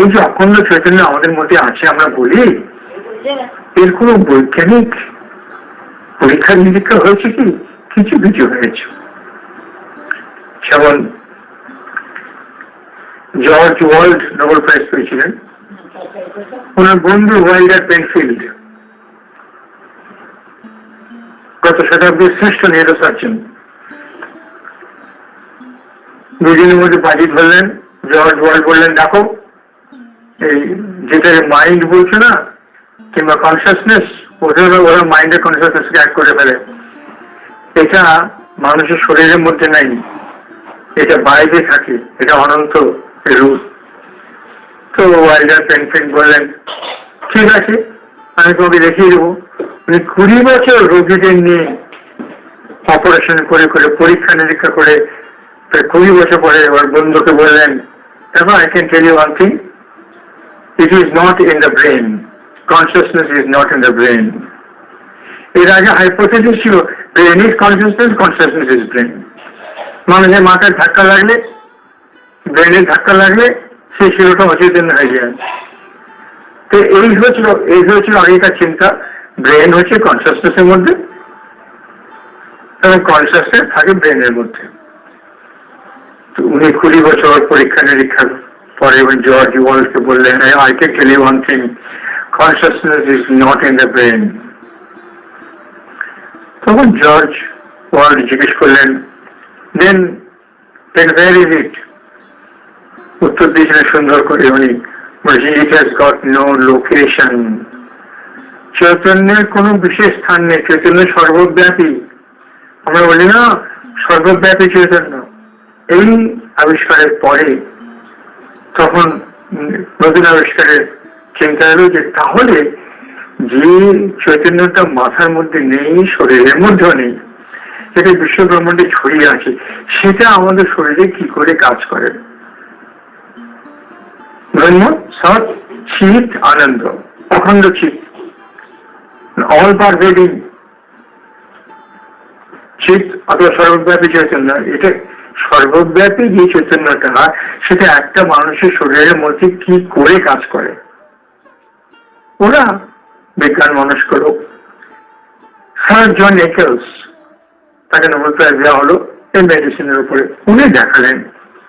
এই যে অখণ্ড চৈতন্য আমাদের মধ্যে আছে, আমরা বলি, এর কোনো বৈজ্ঞানিক পরীক্ষা নিরীক্ষা হয়েছে কি? কিছু কিছু হয়েছে। যেমন জর্জ ওয়ার্ল্ড নোবেল প্রাইজ পেয়েছিলেন। ওনার বন্ধু ওয়াইল্ডার পেনফিল্ড গত শতাব্দীর শ্রেষ্ঠ নিউরোসার্জন দুদিনের মধ্যে বাজি ধরলেন জর্জ ওয়ার্ল্ড বললেন, দেখো এই যেটা মাইন্ড বলছো না, কিংবা কনসিয়াসনেস ওদের ওরা মাইন্ডের কনসিয়াসনেস অ্যাড করে ফেলে। এটা মানুষের শরীরের মধ্যে নাই। এটা বাইরে থাকে। এটা অনন্ত রূপ। তো ওয়াইল্ডার পেনফিন বললেন, ঠিক আছে, আমি তোমাকে দেখিয়ে দেবো। উনি কুড়ি বছর রোগীদের নিয়ে অপারেশন করে করে, পরীক্ষা নিরীক্ষা করে কুড়ি বছর পরে ওর বন্ধুকে বললেন, দেখো I can tell you one thing it is not in the brain consciousness is not in the brain এর আগে হাইপোথেসিস ছিল brain is consciousness consciousness is brain মানুষের মাথায় ধাক্কা লাগলে ব্রেনের ধাক্কা লাগলে সেই শিরোটা অচেতন হয়ে যায় তো এই হয়েছিল এই হয়েছিল আগেকার চিন্তা ব্রেন হচ্ছে কনসিয়াসনেসের মধ্যে এবং কনসিয়াসনেস থাকে ব্রেনের মধ্যে তো উনি কুড়ি বছর পরীক্ষা নিরীক্ষার পরে উনি জর্জ ওয়ালকে বললেন I can tell you one thing consciousness is not in the brain তখন জর্জ ওয়ার্ল্ড জিজ্ঞেস করলেন দেন দেন ওয়ার ইজ ইট উত্তর দিয়েছিলেন সুন্দর করে উনি বলছেন it has got no location চৈতন্যের কোনো বিশেষ স্থান নেই। চৈতন্য সর্বব্যাপী। আমরা বলি না, সর্বব্যাপী চৈতন্য এই আবিষ্কারের পরে তখন নতুন আবিষ্কারের চিন্তা এলো যে তাহলে যে চৈতন্যটা মাথার মধ্যে নেই, শরীরের মধ্যেও নেই যেটা বিশ্ব ব্রহ্মাণ্ডে ছড়িয়ে আছে, সেটা আমাদের শরীরে কি করে কাজ করে? ব্রহ্ম সৎ চিত আনন্দ, অখণ্ড চিত, অল পারভেডিং চিত অথবা সর্বব্যাপী চৈতন্য, এটা সর্বব্যাপী যে চৈতন্যটা সেটা একটা মানুষের শরীরের মধ্যে কি করে কাজ করে? ওরা বিজ্ঞান মনস্ক লোক। স্যার জন একেলস তাকে নোবেল দেওয়া হলো এই মেডিসিনের উপরে। উনি দেখালেন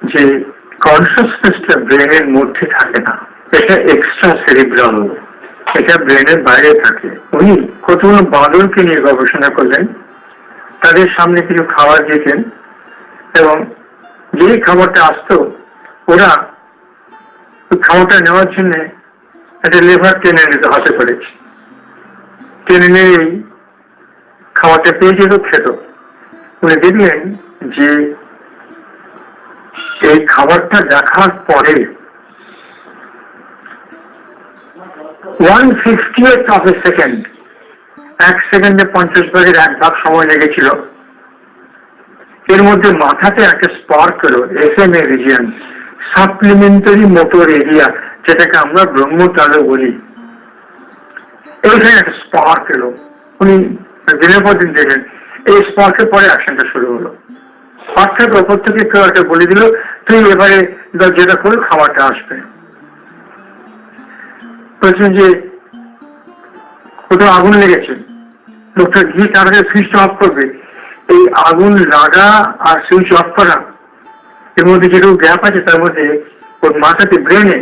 যে কনসিয়াসনেসটা ব্রেনের মধ্যে থাকে না। এটা এক্সট্রা সেরিব্রাল এটা ব্রেনের বাইরে থাকে। উনি কতগুলো বাঁদরকে নিয়ে গবেষণা করলেন। তাদের সামনে কিছু খাবার দিতেন। এবং যেই খাবারটা আসতো, ওরা খাবারটা নেওয়ার জন্য একটা লেভার টেনে নিত হাতে করে। টেনে নিয়েই খাবারটা পেয়ে যেত খেত। উনি দেখলেন যে এই খাবারটা দেখার পরে one fiftieth of a second এক সেকেন্ডে পঞ্চাশ ভাগের এক ভাগ সময় লেগেছিল। এর মধ্যে মাথাতে একটা স্পার্ক এলো S M A region supplementary motor area যেটাকে আমরা ব্রহ্মতালু বলি। এইখানে একটা স্পার্ক এলো। উনি দিনের পর দিন দেখলেন এই স্পার্কের পরে অ্যাকশনটা শুরু হলো। অর্থাৎ ওপর থেকে কেউ একটা বলে দিল, তুই এবারে যেটা করে খাবারটা আসবে। বলছেন যে, কোথাও আগুন লেগেছে। লোকটা গিয়ে তাড়াতাড়ি সুইচ অফ করবে। এই আগুন লাগা আর সুইচ অফ করা এর মধ্যে যেটুকু গ্যাপ আছে, তার মধ্যে ওর মাথাতে ব্রেনে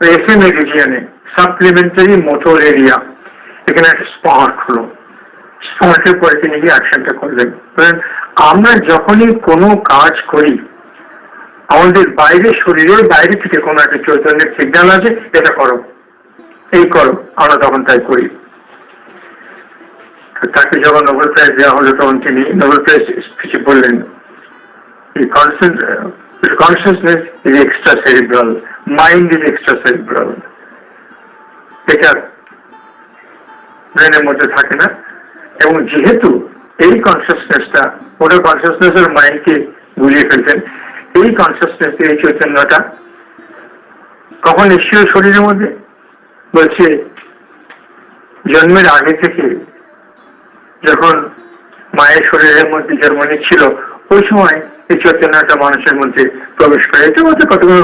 এস এম রিজিয়নে সাপ্লিমেন্টারি মোটর এরিয়া এখানে একটা স্পার্ক হলো। স্পার্কের পরে তিনি গিয়ে অ্যাকশনটা করলেন। আমরা যখনই কোনো কাজ করি, আমাদের বাইরে শরীরের বাইরে থেকে কোনো একটা চৈতন্যের সিগন্যাল আছে এটা করো, এই করো, আমরা তখন তাই করি। তাকে যখন নোবেল প্রাইজ দেওয়া হলো, তখন তিনি নোবেল প্রাইজ কিছু বললেন। Consciousness is extra cerebral mind is extra cerebral এটা ব্রেনের মধ্যে থাকে না। এবং যেহেতু এই কনসিয়াসনেসটা ওটা কনসিয়াসনেসের মাইন্ডকে গুলিয়ে ফেলতেন এই কনসিয়াসনেস এই চৈতন্যটা কখন এসেছিল শরীরের মধ্যে? বলছে, জন্মের আগে থেকে যখন মায়ের শরীরের মধ্যে জন্ম নিচ্ছিল ওই সময় এই চৈতন্যটা মানুষের মধ্যে প্রবেশ করে। এটার মধ্যে কতগুলো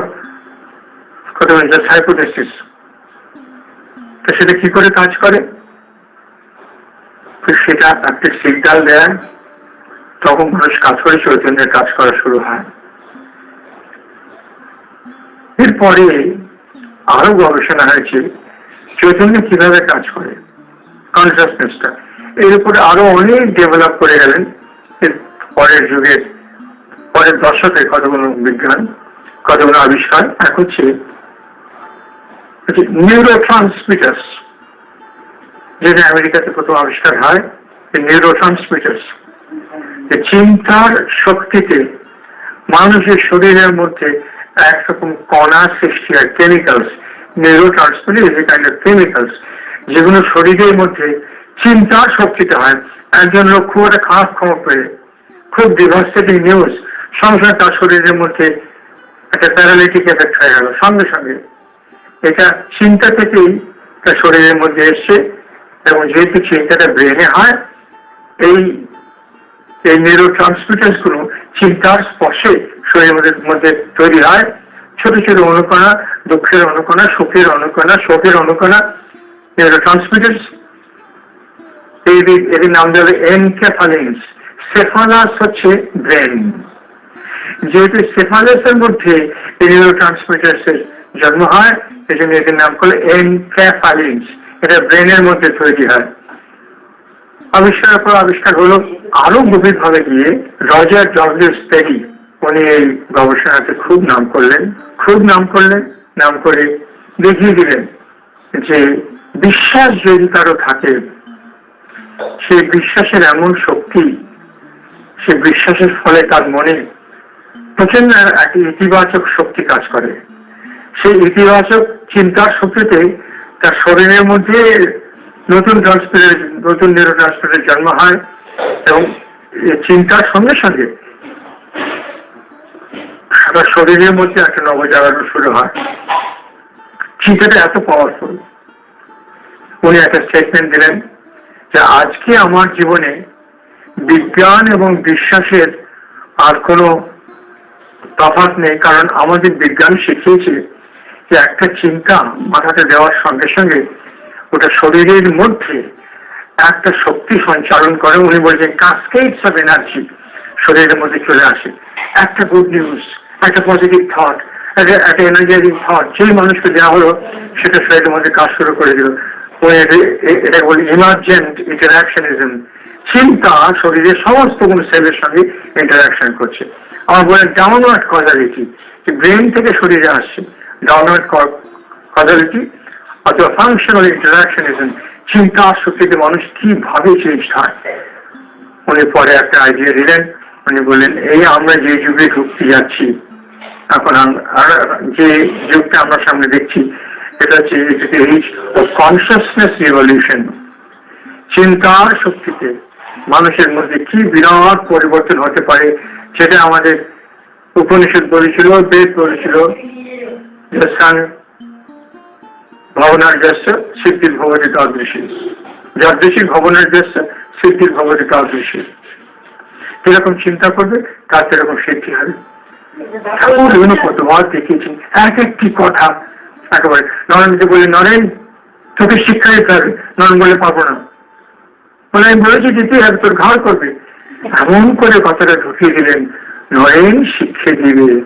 কতগুলো জাস্ট তো সেটা কি করে কাজ করে? সেটা একটা সিগনাল দেয়, তখন মানুষ কাজ করে, চৈতন্যের কাজ করা শুরু হয়। এরপরে আরও গবেষণা হয়েছে, চৈতন্য কীভাবে কাজ করে কনসিয়াসনেসটা এর উপরে আরও অনেক ডেভেলপ করে গেলেন। পরের যুগের পরের দশকে কতগুলো বিজ্ঞান, কতগুলো আবিষ্কার, এক হচ্ছে নিউরো ট্রান্সমিটার্স যেটা আমেরিকাতে প্রথম আবিষ্কার হয় নিউরো ট্রান্সমিটার্স চিন্তার শক্তিতে মানুষের শরীরের মধ্যে একরকম কণা সৃষ্টি হয় কেমিক্যালস নিউরো ট্রান্সমিটার কেমিক্যালস যেগুলো শরীরের মধ্যে চিন্তার শক্তিতে হয় একজন লোক খুব একটা খারাপ খবর পেয়ে খুব ডিভাস্টেটিং নিউজ সঙ্গে তার শরীরের মধ্যে একটা প্যারালাইটিক এফেক্ট হয়ে গেল সঙ্গে সঙ্গে এটা চিন্তা থেকেই তার শরীরের মধ্যে এসছে এবং যেহেতু চিন্তাটা ব্রেনে হয় এই এই নিউরো ট্রান্সমিটার্সগুলো চিন্তার স্পর্শে শরীরের মধ্যে তৈরি হয় ছোট ছোট অনুকণা দুঃখের অনুকণা সুখের অনুকণা শোকের অনুকণা নিউরো ট্রান্সমিটার্স এর নাম দেবে এনকেফালিনস সেফালাস হচ্ছে ব্রেন যেহেতু সেফালাসের মধ্যে নিউরো ট্রান্সমিটার্স এর জন্ম হয় এই জন্য এটির নাম করলে এনকেফালিনস এটা ব্রেনের মধ্যে তৈরি হয়। আবিষ্কারের পর আবিষ্কার হলো আরও গভীর ভাবে গিয়ে রজার ডব্লিউ স্টেডি উনি এই গবেষণাতে খুব নাম করলেন, খুব নাম করলেন, নাম করে দেখিয়ে দিলেন যে বিশ্বাস যদি কারও থাকে সেই বিশ্বাসের এমন শক্তি সে বিশ্বাসের ফলে তার মনে প্রচণ্ড একটি ইতিবাচক শক্তি কাজ করে। সেই ইতিবাচক চিন্তার শক্তিতে তার শরীরের মধ্যে নতুন ট্রান্সমিটার নতুন নিউরো ট্রান্সমিটার জন্ম হয় এবং চিন্তার সঙ্গে সঙ্গে সারা শরীরের মধ্যে একটা নবজাগরণ শুরু হয়। চিন্তাটা এত পাওয়ারফুল উনি একটা স্টেটমেন্ট দিলেন যে আজকে আমার জীবনে বিজ্ঞান এবং বিশ্বাসের আর কোনো তফাৎ নেই, কারণ আমাদের বিজ্ঞান শিখিয়েছে যে একটা চিন্তা মাথাতে দেওয়ার সঙ্গে সঙ্গে ওটা শরীরের মধ্যে একটা শক্তি সঞ্চালন করে। উনি বলছেন কাসকেটস অফ এনার্জি শরীরের মধ্যে চলে আসে। একটা গুড নিউজ একটা পজিটিভ থট একটা এনার্জাইজিং থট যেই মানুষকে দেওয়া হলো, সেটা শরীরের মধ্যে কাজ শুরু করে দিল। উনি এটা বলি ইমার্জেন্ট ইন্টারাকশনিজম চিন্তা শরীরের সমস্ত কোন সেলের সঙ্গে ইন্টারাকশন করছে। আমার বলেন ডাউনওয়ার্ড কজালিটি ব্রেন থেকে শরীরে আসছে ডাউনওয়ার্ড কজালিটি অথবা ফাংশনাল ইন্টারাকশনিজম চিন্তা শক্তিতে মানুষ কীভাবে চেঞ্জ হয়? উনি পরে একটা আইডিয়া দিলেন। উনি বললেন, এই আমরা যে যুগে ঢুকতে যাচ্ছি, এখন যে যুগটা আমরা সামনে দেখছি এটা এইজ অফ কনসিয়াসনেস রিভলিউশন চিন্তার শক্তিতে মানুষের মধ্যে কি বিরাট পরিবর্তন হতে পারে সেটা আমাদের উপনিষদ বলেছিল বেদ বলেছিল। ভবনার ব্যস্ত সিদ্ধির ভবনে তাদৃশী যাদৃশী ভবনের ব্যস্ত সিদ্ধির ভবনে তাদৃশী যেরকম চিন্তা করবে তার সেরকম সিদ্ধি হবে। ঠাকুর বিভিন্ন কতবার দেখেছি এক একটি কথা একেবারে নরেন্দ্র বলে নরেন, তোকে শিক্ষা দিতে হবে। নরেন বলে পাবো না। বলে, আমি বলেছি দিতে হবে তোর ঘর করবে। এমন করে কথাটা ঢুকিয়ে দিলেন। নরেন দিবে।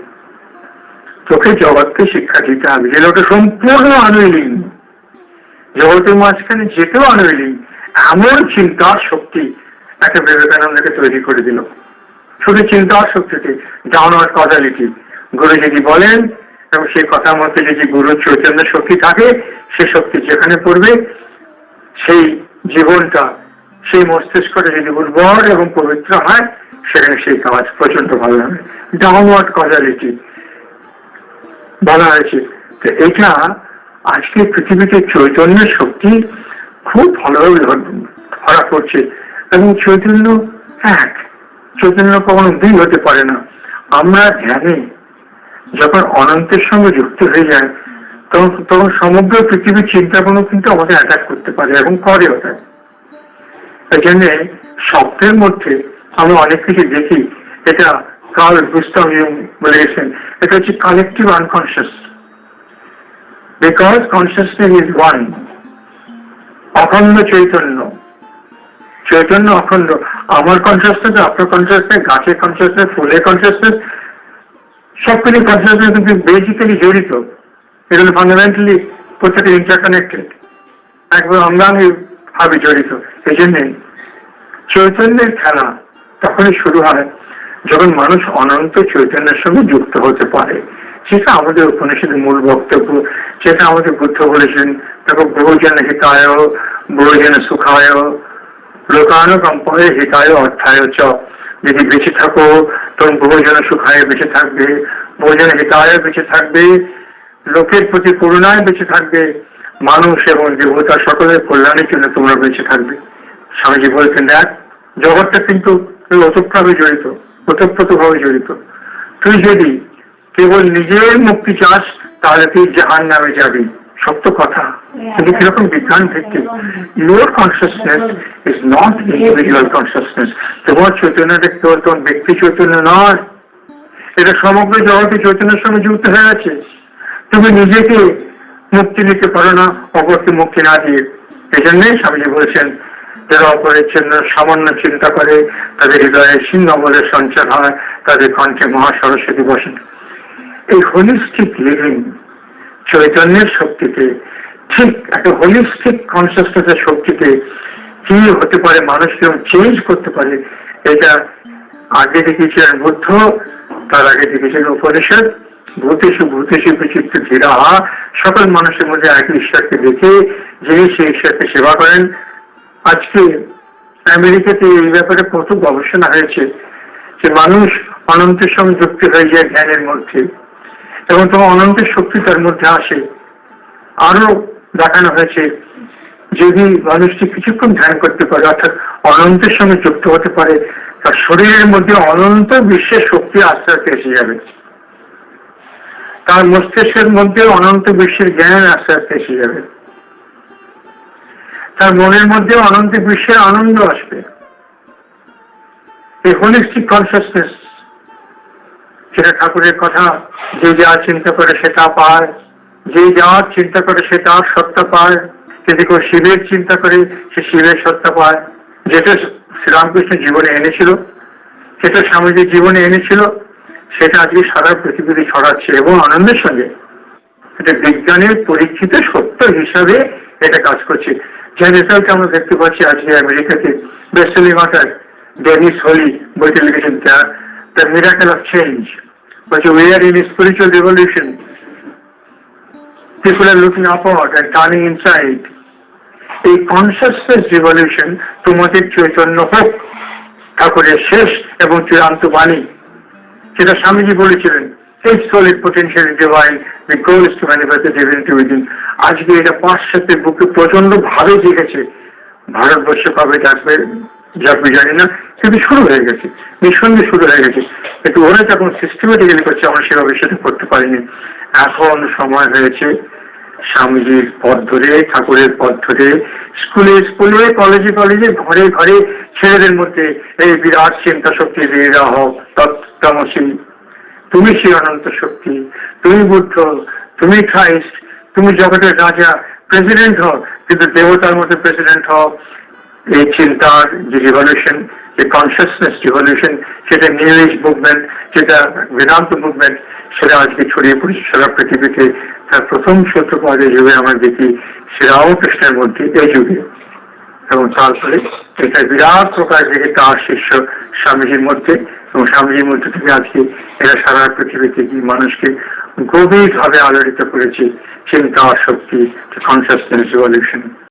তোকে জগৎকে শিক্ষা দিতে হবে। যে ওটা সম্পূর্ণ আনইলিং জগতের মাঝখানে যেতেও আনইলিং এমন চিন্তার শক্তি একটা বিবেকানন্দকে তৈরি করে দিল। শুধু চিন্তার শক্তিতে ডাউনওয়ার্ড কজালিটি গুরু যদি বলেন? এবং সেই কথার মধ্যে যদি গুরু চৈতন্য শক্তি থাকে, সে শক্তি যেখানে পড়বে, সেই জীবনটা, সেই মস্তিষ্কটা যদি উর্বর এবং পবিত্র হয়, সেখানে সেই কাজ প্রচণ্ড ভালো হবে। ডাউনওয়ার্ড কজালিটি বলা হয়েছে। তো এটা আজকে পৃথিবীতে চৈতন্য শক্তি খুব ভালোভাবে ধরা পড়ছে এবং চৈতন্য এক, চৈতন্য কখনো দুই হতে পারে না। আমরা ধ্যানে যখন অনন্তের সঙ্গে যুক্ত হয়ে যায়, তখন তখন সমগ্র পৃথিবীর চিন্তা কোনো কিন্তু আমাদের অ্যাটাক করতে পারে এবং করে ওটা এই জন্য শব্দের মধ্যে আমরা অনেক কিছু দেখি। এটা কাল গুস্তাভ বলে গেছেন, এটা হচ্ছে collective unconscious because consciousness is one অখণ্ড চৈতন্য। চৈতন্য অখণ্ড। আমার কনসিয়াসনেস আপনার কনসিয়াসনেস গাছের কনসিয়াসনেস ফুলের কনসিয়াসনেস সবকিছু কনসিয়াসনেস কিন্তু বেসিক্যালি জড়িত। এগুলো ফান্ডামেন্টালি প্রত্যেকটা ইন্টারকানেক্টেড একবার অঙ্গাঙ্গি ভাবে জড়িত। এই জন্যে চৈতন্যের খেলা তখনই শুরু হয় যখন মানুষ অনন্ত চৈতন্যের সঙ্গে যুক্ত হতে পারে। সেটা আমাদের উপনিষদের মূল বক্তব্য। যেটা আমাদের বুদ্ধ বলেছেন, দেখো, বহুজন হিতায়, বহুজন সুখায়, লোকানুকম্পয়ে হিতায় অর্থায় চ। যদি বেঁচে থাকো, তখন বহুজন সুখায় বেঁচে থাকবে বহুজন হিতায় বেঁচে থাকবে, লোকের প্রতি করুণায় বেঁচে থাকবে, মানুষ এবং দেবতা সকলের কল্যাণের জন্য তোমরা বেঁচে থাকবে। স্বামীজি বলছেন, দেখ, জগৎটা কিন্তু ওতপ্রভাবে জড়িত, ওতপ্রোতভাবে জড়িত। তুই যদি কেবল নিজের মুক্তি চাস, তাহলে তুই জাহান নামে যাবি। সত্য কথা। কিন্তু কীরকম বিজ্ঞান ভিত্তিক? Your consciousness is not individual consciousness তোমার চৈতন্যটা কেবল তোমার ব্যক্তি চৈতন্য নয়। এটা সমগ্র জগতে চৈতন্যের সঙ্গে যুক্ত হয়ে আছে। তুমি নিজেকে মুক্তি নিতে পারো না, অপরকে মুক্তি না দিয়ে। এই জন্যই স্বামীজি বলেছেন, যারা অপরের জন্য সামান্য চিন্তা করে, তাদের হৃদয়ে সিংহবলের সঞ্চার হয়, তাদের কণ্ঠে মহা সরস্বতী বসেন। এই হোলিস্টিক লিভিং চৈতন্যের শক্তিতে, ঠিক একটা হোলিস্টিক কনসিয়াসনেসের শক্তিতে কি হতে পারে, মানুষ মানুষকে চেঞ্জ করতে পারে, এটা আগে দেখেছিলেন বুদ্ধ, তার আগে দেখেছিলেন উপনিষদ ভূতেশু ভূতেশু বিচিত্র ধীরা সকল মানুষের মধ্যে এক ঈশ্বরকে দেখে যিনি সেই ঈশ্বরকে সেবা করেন। আজকে আমেরিকাতে এই ব্যাপারে কত গবেষণা হয়েছে, যে মানুষ অনন্তের সঙ্গে যুক্ত হয়ে যায় জ্ঞানের মধ্যে। এবং তোমার অনন্তের শক্তি তার মধ্যে আসে। আরও দেখানো হয়েছে যদি মানুষটি কিছুক্ষণ ধ্যান করতে পারে, অর্থাৎ অনন্তের সঙ্গে যুক্ত হতে পারে, তার শরীরের মধ্যে অনন্ত বিশ্বের শক্তি আস্তে আস্তে এসে যাবে। তার মস্তিষ্কের মধ্যে অনন্ত বিশ্বের জ্ঞান আস্তে আস্তে এসে যাবে। তার মনের মধ্যে অনন্ত বিশ্বের আনন্দ আসবে। এই হোলিস্টিক কনসিয়াসনেস সেটা ঠাকুরের কথা, যে যা চিন্তা করে সেটা পায়। যে যার চিন্তা করে সে তার সত্য পায়। যদি কেউ শিবের চিন্তা করে, সে শিবের সত্য পায়। যেটা শ্রীরামকৃষ্ণ জীবনে এনেছিল সেটা স্বামীজির জীবনে এনেছিল, সেটা আজকে সারা পৃথিবীতে ছড়াচ্ছে এবং আনন্দের সঙ্গে। এটা বিজ্ঞানের পরীক্ষিত সত্য হিসাবে এটা কাজ করছে। যে রেজাল্ট আমরা দেখতে পাচ্ছি আজকে আমেরিকাতে। বেস্টলি মাটার ডেনিস হোলি বইটা লিখেছেন দ্য মিরাকেল অফ চেঞ্জ বলছে we are in spiritual revolution people are looking upward and turning inside এই কনসিয়াসনেস রিভলিউশন তোমাদের চৈতন্য হোক ঠাকুরের শেষ এবং চূড়ান্ত বাণী, যেটা স্বামীজি বলেছিলেন এই solid potential divine, the goal is to manifest the আজকে এটা পাশ্চাত্যের বুকে প্রচণ্ড ভাবে জেগেছে ভারতবর্ষ কবে ডাকবে যাবে জানি না কিন্তু শুরু হয়ে গেছে নিঃসন্দেহে শুরু হয়ে গেছে। কিন্তু ওরা যখন সিস্টেমেটিক্যালি করছে, আমরা সেভাবে সেটা করতে পারিনি। এখন সময় হয়েছে স্বামীজির পথ ধরে, ঠাকুরের পথ ধরে, স্কুলে স্কুলে, কলেজে কলেজে, ঘরে ঘরে ছেলেদের মধ্যে এই বিরাট চিন্তা শক্তি দিয়ে হোক তুমি সেই অনন্ত শক্তি, তুমি বুদ্ধ, তুমি খ্রাইস্ট, তুমি জগতের রাজা প্রেসিডেন্ট হও, কিন্তু দেবতার মধ্যে প্রেসিডেন্ট হও এই চিন্তার যে রিভলিউশন যে কনসিয়াসনেস রিভলিউশন সেটা নিউ এজ মুভমেন্ট যেটা বেদান্ত মুভমেন্ট সেটা আজকে ছড়িয়ে পড়েছে সারা পৃথিবীতে। তার প্রথম সূত্রপাত যুগে আমরা দেখি, শ্রীরামকৃষ্ণের মধ্যে এই যুগে। এবং তারপরে এটা বিরাট প্রকার থেকে তার শিষ্য স্বামীজির মধ্যে, এবং স্বামীজির মধ্যে থেকে আজকে এরা সারা পৃথিবীতে কি মানুষকে গভীরভাবে আলোড়িত করেছে চিন্তা শক্তি কনসিয়াসনেস রিভলিউশন